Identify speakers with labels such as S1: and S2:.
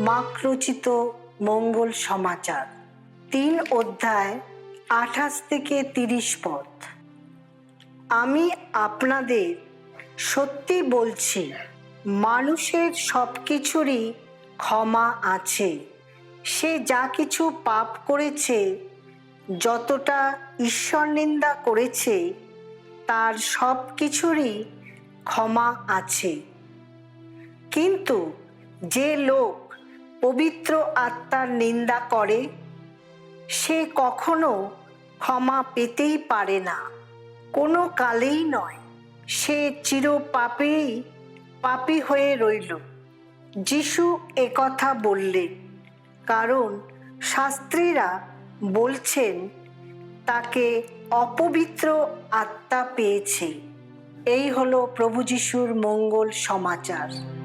S1: মাকরচিত মঙ্গল সমাচার। তিন অধ্যায়, আঠাশ থেকে তিরিশ পদ আমি আপনাদের সত্যি বলছি, মানুষের সব কিছুরই ক্ষমা আছে। সে যা কিছু পাপ করেছে, যতটা ঈশ্বর নিন্দা করেছে, তার সব কিছুরই ক্ষমা আছে। কিন্তু যে লোক পবিত্র আত্মার নিন্দা করে, সে কখনো ক্ষমা পেতেই পারে না। কোনো কালেই নয়, সে চির পাপেই পাপী হয়ে রইল। যিশু একথা বললেন, কারণ শাস্ত্রীরা বলছেন, তাকে অপবিত্র আত্মা পেয়েছে। এই হলো প্রভু যিশুর মঙ্গল সমাচার।